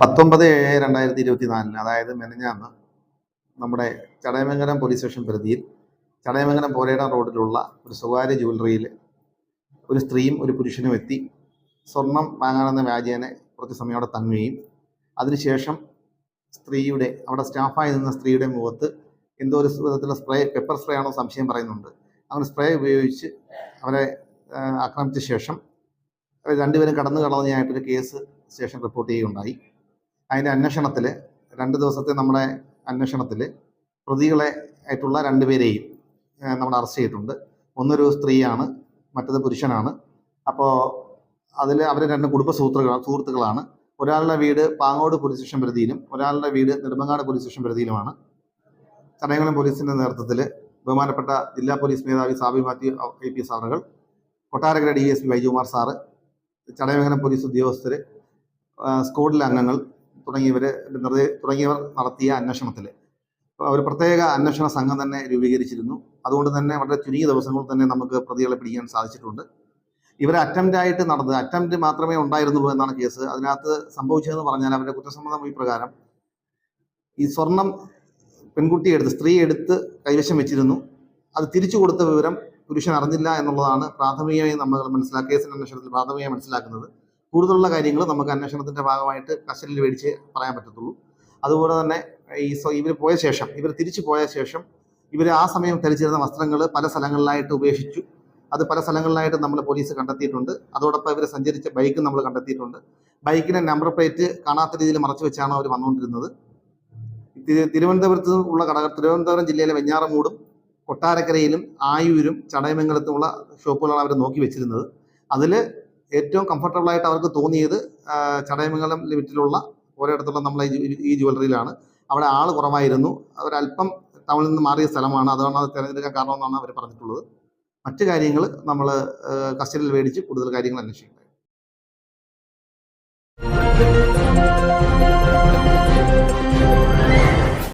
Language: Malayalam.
പത്തൊമ്പത് ഏഴ് രണ്ടായിരത്തി ഇരുപത്തി നാലിന് അതായത് മെനഞ്ഞാന്ന് നമ്മുടെ ചടയമംഗലം പോലീസ് സ്റ്റേഷൻ പരിധിയിൽ ചടയമംഗലം പോരേട റോഡിലുള്ള ഒരു സ്വകാര്യ ജ്വല്ലറിയിൽ ഒരു സ്ത്രീയും ഒരു പുരുഷനും എത്തി. സ്വർണം വാങ്ങാനെന്ന വ്യാജേനെ കുറച്ച് സമയം തങ്ങുകയും അതിനുശേഷം സ്ത്രീയുടെ അവിടെ സ്റ്റാഫായി നിന്ന സ്ത്രീയുടെ മുഖത്ത് എന്തോ ഒരു വിധത്തിലുള്ള സ്പ്രേ പെപ്പർ സ്പ്രേ ആണോ സംശയം പറയുന്നുണ്ട്. അങ്ങനെ സ്പ്രേ ഉപയോഗിച്ച് അവരെ ആക്രമിച്ച ശേഷം രണ്ടുപേരും കടന്നു കളഞ്ഞായിട്ടൊരു കേസ് സ്റ്റേഷൻ റിപ്പോർട്ട് ചെയ്യുകയുണ്ടായി. അതിന്റെ അന്വേഷണത്തിൽ രണ്ട് ദിവസത്തെ നമ്മുടെ അന്വേഷണത്തിൽ പ്രതികളെ ആയിട്ടുള്ള രണ്ടുപേരെയും നമ്മൾ അറസ്റ്റ് ചെയ്തിട്ടുണ്ട്. ഒന്നൊരു സ്ത്രീയാണ് മറ്റത് പുരുഷനാണ്. അപ്പോൾ അതിൽ അവർ രണ്ട് കുടുംബ സുഹൃത്തുക്കൾ സുഹൃത്തുക്കളാണ്. ഒരാളുടെ വീട് പാങ്ങോട് പോലീസ് സ്റ്റേഷൻ പരിധിയിലും ഒരാളുടെ വീട് നെടുമങ്ങാട് പോലീസ് സ്റ്റേഷൻ പരിധിയിലുമാണ്. ചടയംകുളം പോലീസിന്റെ നേതൃത്വത്തിൽ ബഹുമാനപ്പെട്ട ജില്ലാ പോലീസ് മേധാവി Saby Mathew I P S സാറുകൾ Kottarakkara D S P Vaijukumar sir Chadayamangalam police ഉദ്യോഗസ്ഥർ സ്ക്വാഡിലെ അംഗങ്ങൾ തുടങ്ങിയവർ തുടങ്ങിയവർ നടത്തിയ അന്വേഷണത്തിൽ ഒരു പ്രത്യേക അന്വേഷണ സംഘം തന്നെ രൂപീകരിച്ചിരുന്നു. അതുകൊണ്ട് തന്നെ വളരെ ചുരുങ്ങിയ ദിവസങ്ങളിൽ തന്നെ നമുക്ക് പ്രതികളെ പിടിക്കാൻ സാധിച്ചിട്ടുണ്ട്. അറ്റംപ്റ്റ് ആയിട്ട് നടന്നത് അറ്റംപ്റ്റ് മാത്രമേ ഉണ്ടായിരുന്നുള്ളൂ എന്നാണ് കേസ്. അതിനകത്ത് സംഭവിച്ചതെന്ന് പറഞ്ഞാൽ അവരുടെ കുറ്റസമ്മതം ഈ പ്രകാരം ഈ സ്വർണം പെൺകുട്ടി എടുത്ത് സ്ത്രീ എടുത്ത് കൈവശം വെച്ചിരുന്നു. അത് തിരിച്ചു കൊടുത്ത വിവരം പുരുഷൻ അറിഞ്ഞില്ല എന്നുള്ളതാണ് പ്രാഥമികമായി നമ്മൾ മനസ്സിലാക്കിയ കേസിന്റെ അന്വേഷണത്തിൽ പ്രാഥമികമായി മനസ്സിലാക്കുന്നത്. കൂടുതലുള്ള കാര്യങ്ങൾ നമുക്ക് അന്വേഷണത്തിന്റെ ഭാഗമായിട്ട് കസ്റ്റഡിയിൽ മേടിച്ച് പറയാൻ പറ്റത്തുള്ളൂ. അതുപോലെ തന്നെ ഈ ഇവർ പോയ ശേഷം ഇവർ തിരിച്ചു പോയ ശേഷം ഇവർ ആ സമയം ധരിച്ചിരുന്ന വസ്ത്രങ്ങൾ പല സ്ഥലങ്ങളിലായിട്ട് ഉപേക്ഷിച്ചു. അത് പല സ്ഥലങ്ങളിലായിട്ട് നമ്മൾ പോലീസ് കണ്ടെത്തിയിട്ടുണ്ട്. അതോടൊപ്പം ഇവർ സഞ്ചരിച്ച ബൈക്ക് നമ്മൾ കണ്ടെത്തിയിട്ടുണ്ട്. ബൈക്കിന്റെ നമ്പർ പ്ലേറ്റ് കാണാത്ത രീതിയിൽ മറച്ചു വെച്ചാണ് അവർ വന്നുകൊണ്ടിരുന്നത്. തിരു- തിരുവനന്തപുരത്ത് ഉള്ള കട തിരുവനന്തപുരം ജില്ലയിലെ വെഞ്ഞാറമൂടും കൊട്ടാരക്കരയിലും ആയൂരും ചടയമംഗലത്തുമുള്ള ഷോപ്പുകളാണ് അവർ നോക്കി വെച്ചിരുന്നത്. അതിൽ ഏറ്റവും കംഫർട്ടബിൾ ആയിട്ട് അവർക്ക് തോന്നിയത് ചടയമംഗലം ലിമിറ്റിലുള്ള ഒരിടത്തുള്ള നമ്മളെ ഈ ജ്വല്ലറിയിലാണ് അവിടെ ആൾ കുറവായിരുന്നു. അവരല്പം ടൗണിൽ നിന്ന് മാറിയ സ്ഥലമാണ്. അതാണ് അത് തിരഞ്ഞെടുക്കാൻ കാരണമെന്നാണ് അവർ പറഞ്ഞിട്ടുള്ളത്. മറ്റു കാര്യങ്ങൾ നമ്മൾ കസ്റ്റഡിയിൽ മേടിച്ച് കൂടുതൽ കാര്യങ്ങൾ അന്വേഷിക്കുന്നത്